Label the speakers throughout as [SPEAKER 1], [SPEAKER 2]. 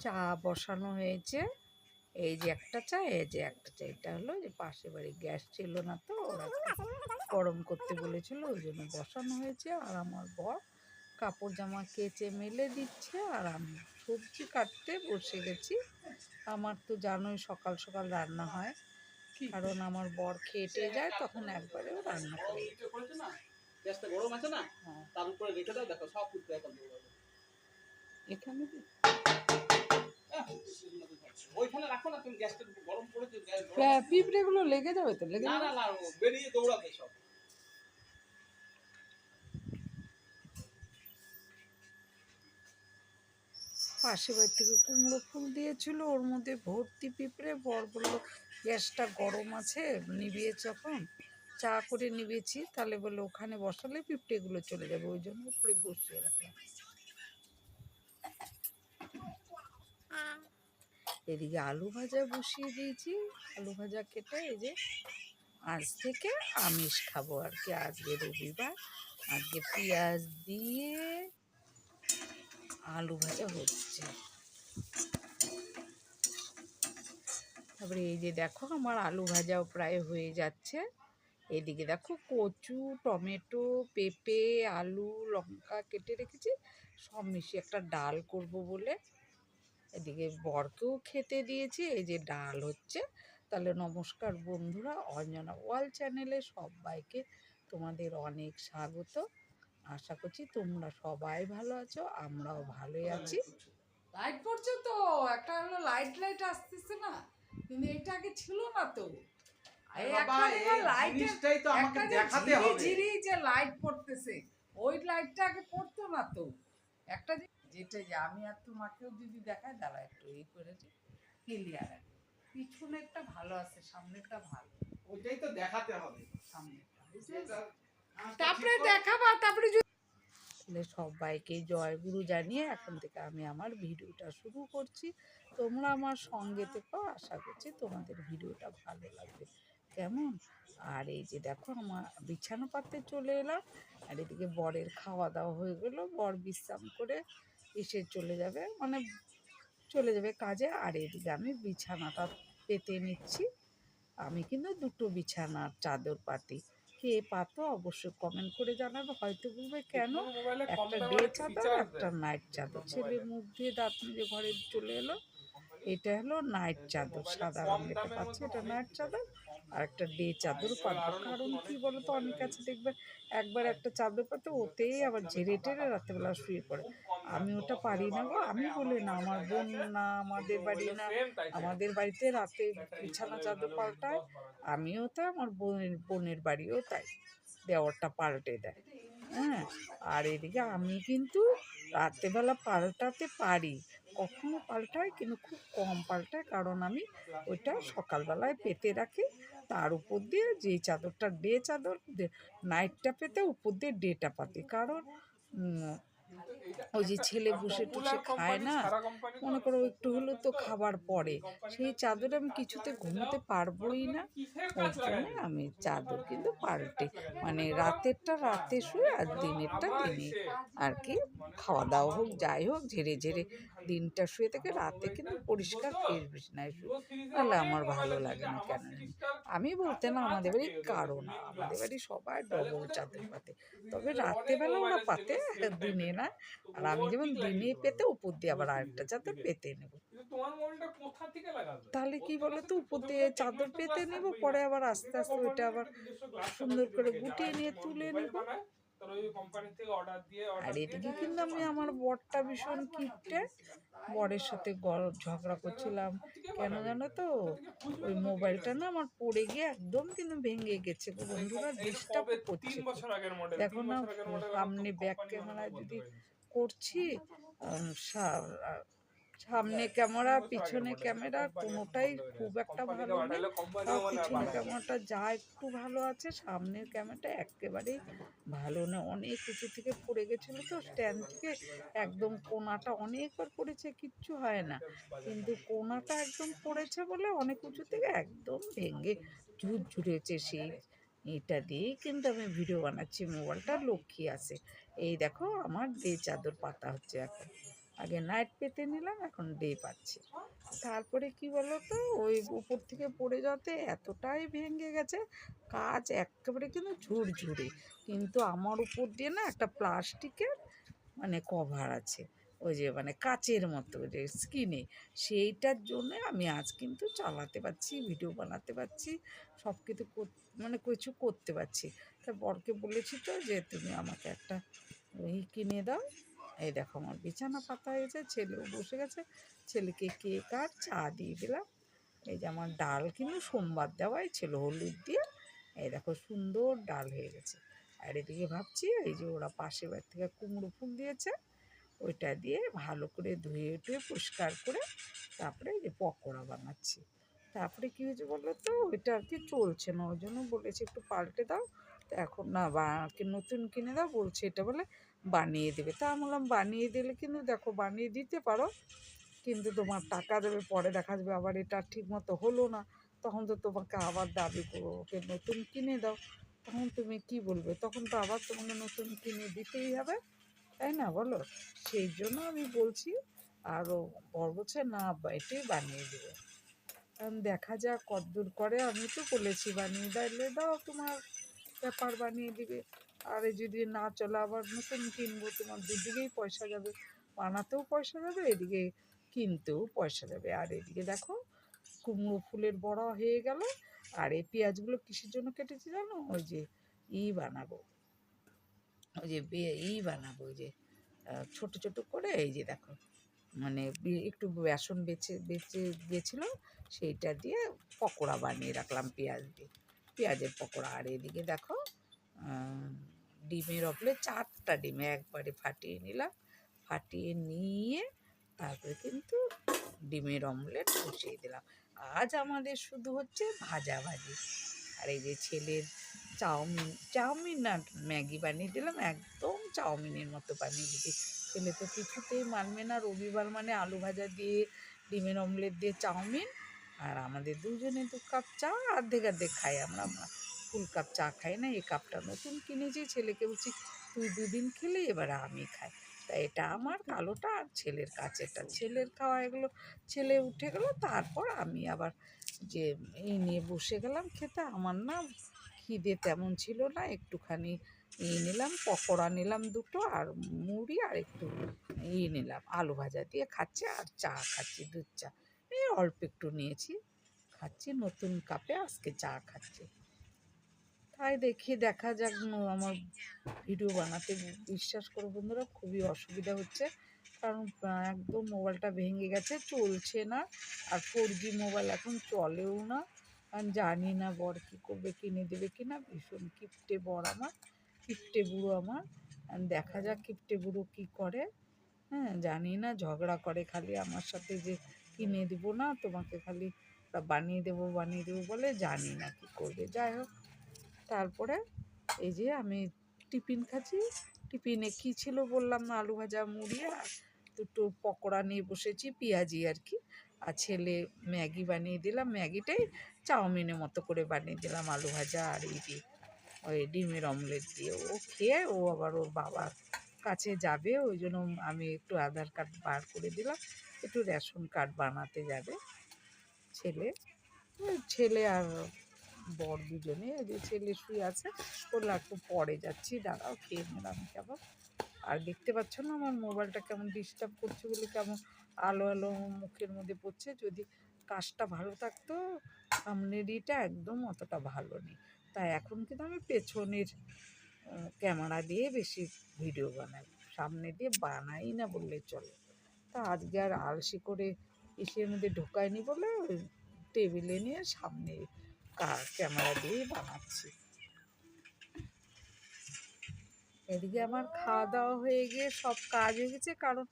[SPEAKER 1] চা বসানো হয়েছে। এই যে একটা চা এই যে একটা চা। এটা হলো যে পাশে বাড়ি গ্যাস ছিল না তো ওরা গরম করতে বলেছিল ওই জন্য বসানো হয়েছে। আর আমার বর কাপড় জামা কেচে মেলে দিচ্ছে আর আমি সবজি কাটতে বসে গেছি। আমার তো জানোই সকাল সকাল রান্না হয়। কারণ আমার বর খেটে যায় তখন একবারেও রান্না করে।
[SPEAKER 2] না গরম আছে না?
[SPEAKER 1] হ্যাঁ।
[SPEAKER 2] তার উপরে রেখে দাও দেখো সব এখানে রাখো না তুমি গ্যাসটা গরম করেছ গ্যাস
[SPEAKER 1] পিঁপড়েগুলো লেগে যাবে তো লেগে
[SPEAKER 2] না না না বেরিয়ে দৌড়াবে সব।
[SPEAKER 1] পাশে বাড়ি থেকে কুমড়ো ফুল দিয়েছিল ওর মধ্যে ভর্তি পিঁপড়ে বর বলল গ্যাসটা গরম আছে নিভিয়ে যখন চা করে নিবেছি। তাহলে বলে ওখানে বসালে পিঁপড়েগুলো চলে যাবে। ওই জন্য উপরে বসিয়ে রাখলাম। এদিকে আলু ভাজা বসিয়ে দিয়েছি। আলু ভাজা কেটে এই যে আজ থেকে আমিষ খাব আর কি। আজকে রবিবার। আজকে পেঁয়াজ দিয়ে আলু ভাজা হচ্ছে। তারপরে এই যে দেখো আমার আলু ভাজাও প্রায় হয়ে যাচ্ছে। এদিকে দেখো কচু, টমেটো, পেঁপে, আলু, লঙ্কা কেটে রেখেছি। সব মিশিয়ে একটা ডাল করব বলে। এদিকে বরকেও খেতে দিয়েছি এই যে ডাল হচ্ছে। তাহলে নমস্কার বন্ধুরা অঞ্জনা ওয়াল চ্যানেলে সবাইকে তোমাদের অনেক স্বাগত। আশা করছি তোমরা সবাই ভালো আছো আমরাও ভালোই আছি। লাইট পড়ছে তো একটা হলো লাইট লাইট আসতেছে না কিন্তু এটা আগে ছিল না তো। যে ঝিরি যে লাইট পড়তেছে ওই লাইটটা আগে পড়তো না তো। একটা যেটা যে আমি আর তোমাকেও যদি দেখায় দাঁড়া একটু এই করেছি ক্লিয়ার পিছনেরটা ভালো আছে সামনেরটা ভালো।
[SPEAKER 2] ওইটাই তো দেখাতে হবে।
[SPEAKER 1] সামনেরটা। তারপরে দেখাবা তারপরে সবাইকে জয় গুরু জানিয়ে এখন থেকে আমি আমার ভিডিওটা শুরু করছি। তোমরা আমার সঙ্গে থেকো আশা করছি তোমাদের ভিডিওটা ভালো লাগবে। কেমন? আর এই যে দেখো আমার বিছানা পাততে চলে এলাম। আর এদিকে বরের খাওয়া দাওয়া হয়ে গেলো। বর বিশ্রাম করে এসে চলে যাবে মানে চলে যাবে কাজে। আর এদিকে আমি বিছানাটা পেতে নিচ্ছি। আমি কিন্তু দুটো বিছানার চাদর পাতি কে পাতো অবশ্যই কমেন্ট করে জানাবে হয়তো বলবে কেন? একটা ডে চাদর একটা নাইট চাদর। ছেলে মুখ দিয়ে দাঁত নিয়ে ঘরে চলে এলো। এটা হলো নাইট চাদর, সাদা রঙের এটা পাচ্ছে, এটা নাইট চাদর। আর একটা ডে চাদর পাবো, কারণ কি বলতো, অনেক কাছে দেখবে, একবার একটা চাদর পাতে ওতেই আবার ঝেড়ে টেরে রাত্রেবেলা শুয়ে পড়ে। আমি ওটা পারি না গো, আমি বলি না, আমার বোন না, আমাদের বাড়ি না, আমাদের বাড়িতে রাতে বিছানা চাদর পাল্টায়, আমিও তাই, আমার বোনের বোনের বাড়িও তাই, দেওয়ারটা পাল্টে দেয়। হ্যাঁ আর এদিকে আমি কিন্তু রাত্রেবেলা পাল্টাতে পারি। কখনো পাল্টায় কিন্তু খুব কম পাল্টায় কারণ আমি ওইটা সকালবেলায় পেতে রাখি। তার উপর দিয়ে যে চাদরটা, ডে চাদর নাইটটা পেতে উপর দিয়ে ডেটা পাতি। কারণ ওই যে ছেলে বসে টুসে খায় না মনে করো একটু হলেও তো খাবার পরে সেই চাদরে আমি কিছুতে ঘুমোতে পারবোই না। ওই জন্য আমি চাদর কিন্তু পাল্টে। মানে রাতেরটা রাতে শুয়ে আর দিনেরটা দিনে। আর কি খাওয়া দাওয়া হোক যাই হোক ঝেড়ে ঝেড়ে দিনটা শুয়ে থেকে রাতে কিন্তু পরিষ্কার ফ্রেশ বিছনায় শুয়ে তাহলে আমার ভালো লাগে না কেন? আমি বলতে না আমাদের বাড়ি কারও না আমাদের বাড়ি সবাই ডবল চাদর পাতে। তবে রাত্রেবেলা ওরা পাতে দিনে না। আর আমি যেমন দিনে পেতে উপর দিয়ে আবার আরেকটা চাদর পেতে নেব। তাহলে কি বলো তো উপর দিয়ে চাদর পেতে নেব পরে আবার আস্তে আস্তে ওইটা আবার সুন্দর করে গুটিয়ে নিয়ে তুলে নেব।
[SPEAKER 3] তার ওই কোম্পানি থেকে অর্ডার দিয়ে
[SPEAKER 1] আর এদিকে কিন্তু আমি আমার বরটা ভীষণ কিপটে। বরের সাথে ঝগড়া করছিলাম। কেন জানো তো? ওই মোবাইলটা না আমার পড়ে গিয়ে একদম কিন্তু ভেঙে গেছে। বন্ধুরা ডিস্টার্ব করছে দেখো না সামনে ব্যাক ক্যামেরায় যদি করছি সামনে ক্যামেরা পিছনে ক্যামেরা কোনোটাই খুব একটা ভালো না পিছনে ক্যামেরাটা যা একটু ভালো আছে সামনের ক্যামেরাটা একেবারেই ভালো না অনেক উঁচু থেকে পড়ে গেছিল তো স্ট্যান্ড থেকে একদম কোনাটা অনেকবার পড়েছে কিচ্ছু হয় না। কিন্তু কোনাটা একদম পড়েছে বলে অনেক উঁচু থেকে একদম ভেঙে ঝুট ঝুটেছে সেই এটা দিয়েই কিন্তু আমি ভিডিও বানাচ্ছি। মোবাইলটা লক্ষ্মী আছে। এই দেখো আমার দে চাদর পাতা হচ্ছে এখন। আগে নাইট পেতে নিলাম, এখন ডে পাচ্ছি। তারপরে কি বলো তো ওই উপর থেকে পড়ে যাতে এতটাই ভেঙে গেছে, কাজ একেবারে কিন্তু ঝুরঝুরে। কিন্তু আমার উপর দিয়ে না একটা প্লাস্টিকের মানে কভার আছে, ওই যে মানে কাচের মতো যে স্কিনে সেইটার জন্য আমি আজ কিন্তু চালাতে পারছি ভিডিও বানাতে পারছি, সব কিছু মানে কিছু করতে পারছি। তা বরকে বলেছি তো যে, তুমি আমাকে একটা ই কিনে দাও। এই দেখো আমার বিছানা পাতা হয়েছে ছেলেও বসে গেছে, ছেলেকে কেক আর চা দিয়ে দিলাম। এই যে আমার ডাল কিন্তু সোমবার দেওয়াই ছিল, হলুদ দিয়ে। এই দেখো সুন্দর ডাল হয়ে গেছে। আর এদিকে ভাবছি, এই যে ওরা পাশের বাড়ি থেকে কুমড়ো ফুল দিয়েছে, ওইটা দিয়ে ভালো করে ধুয়ে টুয়ে পরিষ্কার করে তারপরে এই যে পকোড়া বানাচ্ছি। তারপরে কী হয়েছে বলো তো ওইটা আর কি চলছে না, ওই জন্য বলেছি একটু পাল্টে দাও। এখন না বা কি নতুন কিনে দাও বলছে এটা বলে বানিয়ে দেবে। তা আমি বললাম, বানিয়ে দিলে কিন্তু দেখো বানিয়ে দিতে পারো, কিন্তু তোমার টাকা দেবে, পরে দেখা যাবে আবার এটা ঠিক মতো হলো না। তখন তো তোমাকে আবার দাবি করব, ওকে নতুন কিনে দাও। তখন তুমি কি বলবে? তখন তো আবার তোমাকে নতুন কিনে দিতেই হবে, তাই না বলো? সেই জন্য আমি বলছি আরও বলছে, না এটাই বানিয়ে দেবে। কারণ দেখা যাক কদ্দূর করে, আমি তো বলেছি বানিয়ে দিলে দাও তোমার। ব্যাপার বানিয়ে দিবে। আর যদি না চলে আবার নতুন কিনবো, তোমার দুদিকেই পয়সা যাবে। বানাতেও পয়সা যাবে, এদিকে কিনতেও পয়সা যাবে। আর এদিকে দেখো, কুমড়ো ফুলের বড়া হয়ে গেল। আর এই পেঁয়াজগুলো কিসের জন্য কেটেছি জানো? ওই যে ই বানাবো। ওই যে ই বানাবো, ওই যে ছোট ছোট করে এই যে দেখো মানে একটু বেসন বেছে বেচে গেছিল, সেইটা দিয়ে পকোড়া বানিয়ে রাখলাম পেঁয়াজ দিয়ে। পেঁয়াজের পকোড়া। আর এদিকে দেখো ডিমের অপলে চারটা ডিমে একবারে ফাটিয়ে নিলাম। ফাটিয়ে নিয়ে তারপরে কিন্তু ডিমের অমলেট বসিয়ে দিলাম। আজ আমাদের শুধু হচ্ছে ভাজা ভাজি। আর এই যে ছেলের চাউমিন চাউমিন না ম্যাগি বানিয়ে দিলাম, একদম চাউমিনের মতো বানিয়ে দিদি ছেলে তো কিছুতেই মানবে না, রবিবার মানে আলু ভাজা দিয়ে, ডিমের অমলেট দিয়ে চাউমিন। আর আমাদের দুজনে দু কাপ চা অর্ধেক অর্ধেক খাই আমরা। ফুল কাপ চা খাই না, এই কাপটা নতুন কিনেছি, ছেলেকে বলছি, তুই দুদিন খেলে এবার আমি খাই। তা এটা আমার কালোটা আর ছেলের কাছেরটা। ছেলের খাওয়া এগুলো ছেলে উঠে গেল, তারপর আমি আবার যে এই নিয়ে বসে গেলাম খেতে, আমার না খিদে তেমন ছিল না, একটুখানি ই নিলাম, পকোড়া নিলাম দুটো আর মুড়ি আর একটু ই নিলাম, আলু ভাজা দিয়ে খাচ্ছি আর চা খাচ্ছি দুধ চা। এই অল্প একটু নিয়েছি। খাচ্ছি, নতুন কাপে আজকে চা খাচ্ছি। তাই দেখি দেখা যাক আমার ভিডিও বানাতে বিশ্বাস করো বন্ধুরা, খুবই অসুবিধা হচ্ছে। কারণ একদম মোবাইলটা ভেঙে গেছে, চলছে না। আর ফোর জি মোবাইল এখন চলেও না। কারণ জানি না বর কী করবে, কিনে দেবে কি না ভীষণ কিপটে বর আমার, কিপটে বুড়ো আমার। দেখা যাক কিপটে বুড়ো কী করে। হ্যাঁ জানি না, ঝগড়া করে খালি আমার সাথে যে কিনে দিব না, তোমাকে খালি বানিয়ে দেবো বানিয়ে দেবো বলে জানি না কী করবে। যাই হোক, তারপরে এই যে আমি টিফিন খাচ্ছি। টিফিনে কী ছিল বললাম আলু ভাজা, মুড়ি আর দুটো পকোড়া নিয়ে বসেছি, পেঁয়াজি আর কি। আর ছেলে ম্যাগি বানিয়ে দিলাম, ম্যাগিটাই চাউমিনের মতো করে বানিয়ে দিলাম, আলু ভাজা আর এই দিয়ে ওই ডিমের অমলেট দিয়ে। ও খেয়ে ও আবার ওর বাবার কাছে যাবে, ওই জন্য আমি একটু আধার কার্ড বার করে দিলাম। একটু রেশন কার্ড বানাতে যাবে ছেলে। ছেলে আর বর দুজনে যে ছেলে শুয়ে আছে। বলল একটু পরে যাচ্ছি, দাঁড়াও, খেয়ে নিলাম কেমন? আর দেখতে পাচ্ছ না আমার মোবাইলটা কেমন ডিস্টার্ব করছে বলে কেমন আলো আলো মুখের মধ্যে পড়ছে। যদি কাজটা ভালো থাকতো সামনের ইটা একদম অতটা ভালো নেই। তাই এখন কিন্তু আমি পেছনের ক্যামেরা দিয়ে বেশি ভিডিও বানাই। সামনে দিয়ে বানাই না বললে চলে তা আজকে আর আলসি করে ইসের মধ্যে ঢোকায়নি বলে টেবিলে নিয়ে সামনে ক্যামেরা দিয়েই বানাচ্ছি। এদিকে আমার খাওয়া দাওয়া হয়ে গিয়ে সব কাজ হয়ে গেছে, কারণ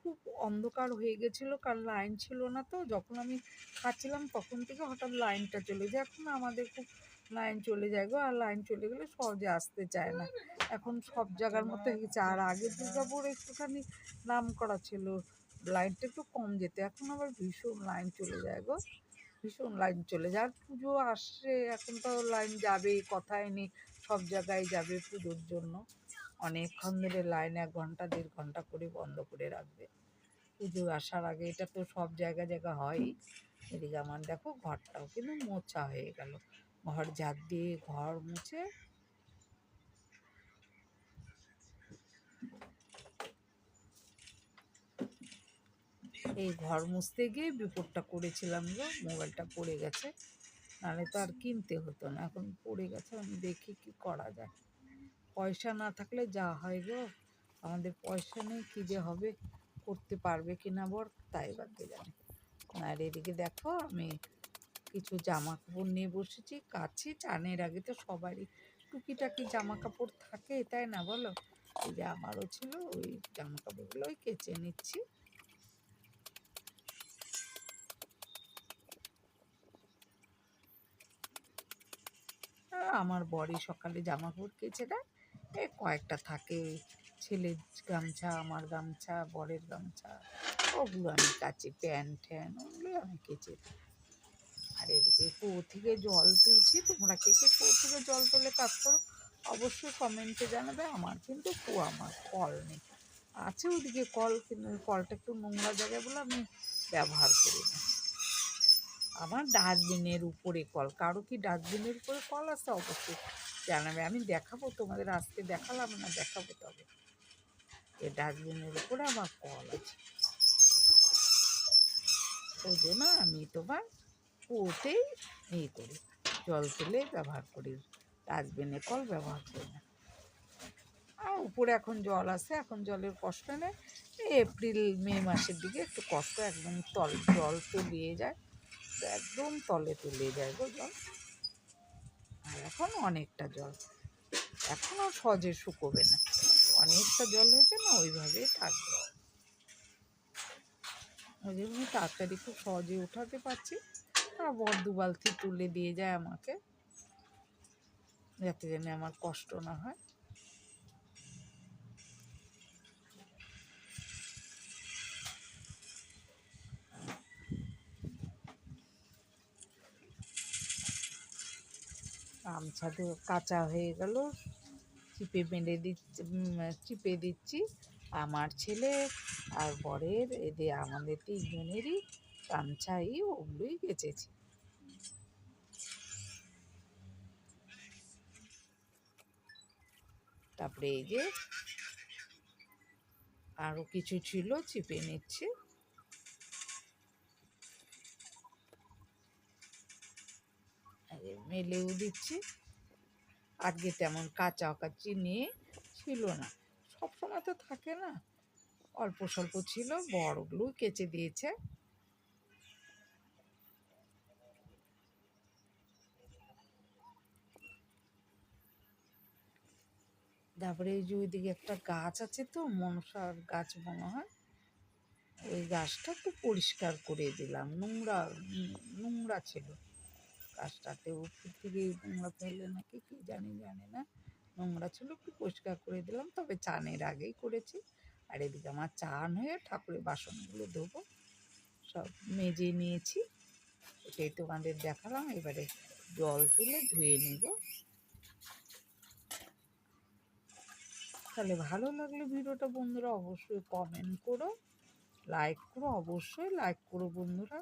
[SPEAKER 1] খুব অন্ধকার হয়ে গেছিল, কারণ লাইন ছিল না তো, যখন আমি খাচ্ছিলাম তখন থেকে হঠাৎ লাইনটা চলে যায়। এখন আমাদের খুব লাইন চলে যায় গো, আর লাইন চলে গেলে সহজে আসতে চায় না। এখন সব জায়গার মতো হয়ে গেছে আর আগে দুর্গাপুর একটুখানি নাম করা ছিল লাইনটা একটু কম যেত, এখন আবার ভীষণ লাইন চলে যায় গো, ভীষণ লাইন চলে যায়। আর পুজো আসছে, এখন তো লাইন যাবেই, কথাই নেই, সব জায়গায় যাবে পুজোর জন্য। অনেকক্ষণ ধরে লাইন এক ঘণ্টা, দেড় ঘণ্টা করে বন্ধ করে রাখবে। পুজো আসার আগে এটা তো সব জায়গা জায়গা হয়ই। এদিকে আমার দেখো, ঘরটাও কিন্তু মোছা হয়ে গেল। ঘর ঝাড় দিয়ে ঘর মুছে এই ঘর মুছতে গিয়ে বিপদটা করেছিলাম গো, মোবাইলটা পড়ে গেছে। নাহলে তো আর কিনতে হতো না, এখন পড়ে গেছে, আমি দেখি কি করা যায়। পয়সা না থাকলে যা হয় গো, আমাদের পয়সা নেই, কী যে হবে, করতে পারবে কি না বর তাই বাদে জানে আর এদিকে দেখো, আমি কিছু জামা কাপড় নিয়ে বসেছি কাছে চানের আগে তো সবারই টুকিটাকি জামা কাপড় থাকে, তাই না বলো? এই যে আমারও ছিল ওই জামা কাপড়গুলোই কেচে নিচ্ছি। আমার বরই সকালে জামা কাপড় কেচে দেয়, এ কয়েকটা থাকে, ছেলের গামছা, আমার গামছা, বরের গামছা, ওগুলো আমি কাচি, প্যান্ট ট্যান ওগুলো আমি কেচে দিই। আর এদিকে কুয়ো থেকে জল তুলছি, তোমরা কে কে কুয়ো থেকে জল তুলে কাজ করো। অবশ্যই কমেন্টে জানাবে, আমার কিন্তু কুয়ো আমার, কল নেই। আছে ওদিকে কল, কিন্তু কলটা একটু নোংরা জায়গায় বলে আমি ব্যবহার করি না। আমার ডাস্টবিনের উপরে কল, কারও কি ডাস্টবিনের উপরে কল আছে? অবশ্যই জানাবে। আমি দেখাবো, তোমাদের আজকে দেখালাম না, দেখাবো তবে। এই ডাস্টবিনের উপরে আমার কল আছে। ওই জন্য আমি তোমার কুয়োতেই এই করি। জল তুলে ব্যবহার করি। ডাস্টবিনে কল ব্যবহার করি না। আর উপরে এখন জল আছে, এখন জলের কষ্ট নেই। এপ্রিল, মে মাসের দিকে একটু কষ্ট, একদম তল, জল তলিয়ে যায়। একদম তলে তুলে যায় গো জল। আর এখন অনেকটা জল। এখনও সহজে শুকোবে না। অনেকটা জল হয়েছে না, ওইভাবেই থাকবে। ওই জন্য তাড়াতাড়ি খুব সহজে উঠাতে পারছি। আর বর দু বালতি তুলে দিয়ে যায় আমাকে, যাতে যেন আমার কষ্ট না হয়। গামছা তো কাঁচা হয়ে গেল, চিপে বেঁধে দিচ্ছি চিপে দিচ্ছি। আমার ছেলে আর বরের, এদের আমাদের তিনজনেরই গামছাই ওগুলোই বেঁচেছি তারপরে এই যে আরও কিছু ছিল, চিপে নিচ্ছি। মেলেও দিচ্ছি। আজকে তেমন কাঁচা কাচি নিয়ে ছিল না। সব সময় তো থাকে না। অল্প স্বল্প ছিল বড়গুলো কেচে দিয়েছে। তারপরে এই যে ওইদিকে একটা গাছ আছে তো, মনসার গাছ মনে হয়। ওই গাছটা একটু পরিষ্কার করে দিলাম, নোংরা নোংরা ছিল। গাছটাতে উপর থেকে নোংরা ফেলে নাকি কি জানি জানি না। নোংরা ছিল, একটু পরিষ্কার করে দিলাম, তবে চানের আগেই করেছি। আর এদিকে আমার চান হয়ে ঠাকুরের বাসনগুলো ধোবো, সব মেজে নিয়েছি। এটাই তোমাদের দেখালাম, এবারে জল তুলে ধুয়ে নেব। তাহলে ভালো লাগলে ভিডিওটা বন্ধুরা অবশ্যই কমেন্ট করো লাইক করো, অবশ্যই লাইক করো বন্ধুরা।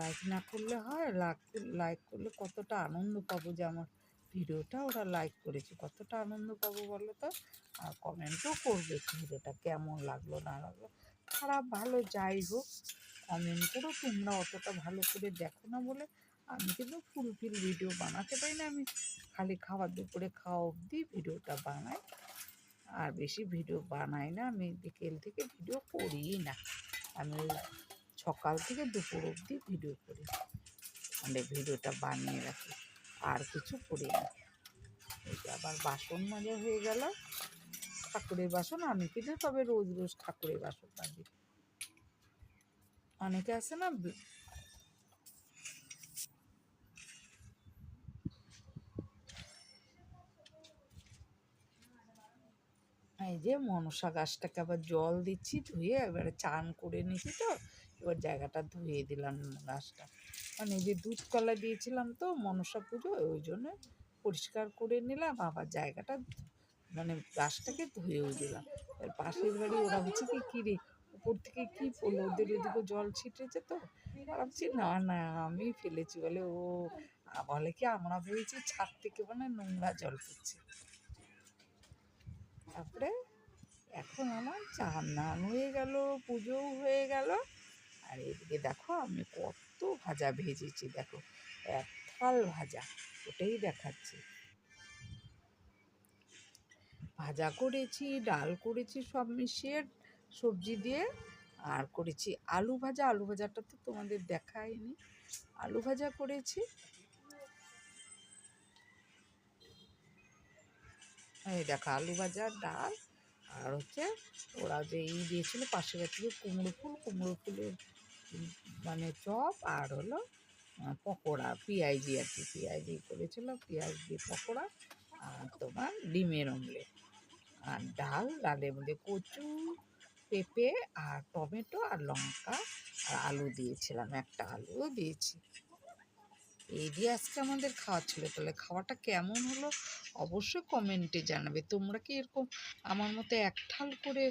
[SPEAKER 1] লাইক না করলে হয় লাইক লাইক করলে কতটা আনন্দ পাবো যে আমার ভিডিওটা ওরা লাইক করেছে, কতটা আনন্দ পাবো বলো তো? আর কমেন্টও করবে ভিডিওটা কেমন লাগল, না লাগল। খারাপ, ভালো, যাই হোক কমেন্ট করো, তোমরা অতটা ভালো করে দেখো না বলে আমি কিন্তু ফুলফিল ভিডিও বানাতে পারি না, আমি খালি খাবার দুপুরে খাওয়া অবধি ভিডিওটা বানাই। আর বেশি ভিডিও বানাই না, আমি বিকেল থেকে ভিডিও করিই না। আমি সকাল থেকে দুপুর অবধি ভিডিও করি মানে ভিডিওটা বানিয়ে রাখি, আর কিছু করি না। আবার বাসন মাজা হয়ে গেল, ঠাকুরের বাসন আমি কিন্তু তবে রোজ রোজ ঠাকুরের বাসন মাজি। অনেকে আছে না এই যে মনসা গাছটাকে আবার জল দিচ্ছি, ধুয়ে এবারে চান করে নিছি তো, এবার জায়গাটা ধুয়ে দিলাম গাছটা। মানে যে দুধ কলা দিয়েছিলাম তো মনসা পুজো, ওই জন্য পরিষ্কার করে নিলাম, আবার জায়গাটা মানে গাছটাকে ধুয়েও দিলাম। এর পাশের বাড়ি ওরা হচ্ছে কি, কী রে? ওপর থেকে কী পড়ল? ওদের ওদিকে জল ছিটেছে তো? ভাবছি না না, আমি ফেলেছি। বলে, ও বলে কি, আমরা ভেবেছি ছাদ থেকে মানে নোংরা জল পড়ছে। তারপরে এখন আমার চান নান হয়ে গেল, পুজোও হয়ে গেল। আর এদিকে দেখো আমি কত ভাজা ভেজেছি, দেখো, এক থাল ভাজা, ওটাই দেখাচ্ছি। ভাজা করেছি, ডাল করেছি সব মিশিয়ে, সবজি দিয়ে, আর করেছি আলু ভাজা। আলু ভাজাটা তো তোমাদের দেখায়নি আলু ভাজা করেছি। এই দেখো, আলু ভাজা, ডাল আর হচ্ছে ওরা যে ই দিয়েছিল পাশের বাড়ি থেকে কুমড়ো ফুল, কুমড়ো ফুলের মানে চপ আর হলো পকোড়া, পেঁয়াজি আর কি, পেঁয়াজি করেছিল, পেঁয়াজ দিয়ে পকোড়া আর তোমার ডিমের অমলেট। আর ডাল, ডালের মধ্যে কচু, পেঁপে আর টমেটো আর লঙ্কা আর আলু দিয়েছিলাম, একটা আলুও দিয়েছি। এই দিয়ে আজকে আমাদের খাওয়া ছিল তাহলে খাওয়াটা কেমন হলো অবশ্যই কমেন্টে জানাবে। তোমরা কি এরকম আমার মতো এক ঠাল করে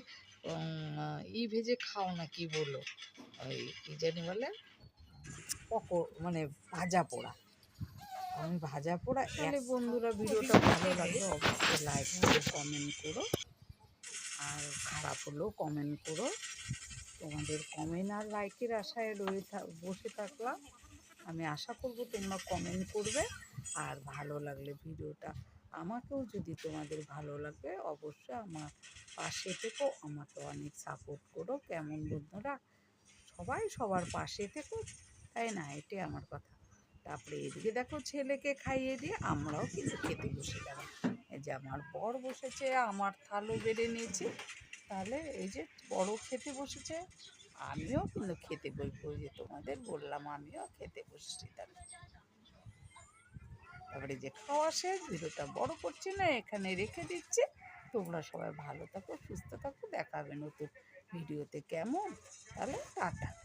[SPEAKER 1] ই ভেজে খাও না কি বলো? ওই কি জানি বলে? পকো মানে ভাজা পোড়া। আমি ভাজা পোড়া তাহলে বন্ধুরা ভিডিওটা ভালো লাগে অবশ্যই লাইক করে কমেন্ট করো। আর খারাপ হলেও কমেন্ট করো। তোমাদের কমেন্ট আর লাইকের আশায় রয়ে বসে থাকলাম। আমি আশা করব তোমরা কমেন্ট করবে আর ভালো লাগলে ভিডিওটা আমাকেও যদি তোমাদের ভালো লাগে অবশ্যই আমার পাশে থেকো, আমাকে অনেক সাপোর্ট করো। কেমন বন্ধুরা? সবাই সবার পাশে থেকো, তাই না? এটাই আমার কথা। তারপরে এদিকে দেখো ছেলেকে খাইয়ে দিয়ে আমরাও কিন্তু খেতে বসে গেলাম। এই যে আমার বর বসেছে, আমার থালও বেড়ে নিয়েছে। তাহলে এই যে বড় খেতে বসেছে আমিও কিন্তু খেতে বসবো যে তোমাদের বললাম, আমিও খেতে বসছি তাহলে। তারপরে যে খাওয়া শেষ, ভিডিওটা বড় করছি না, এখানে রেখে দিচ্ছে। তোমরা সবাই ভালো থাকো, সুস্থ থাকো দেখাবে নতুন ভিডিওতে। কেমন? তাহলে টাটা।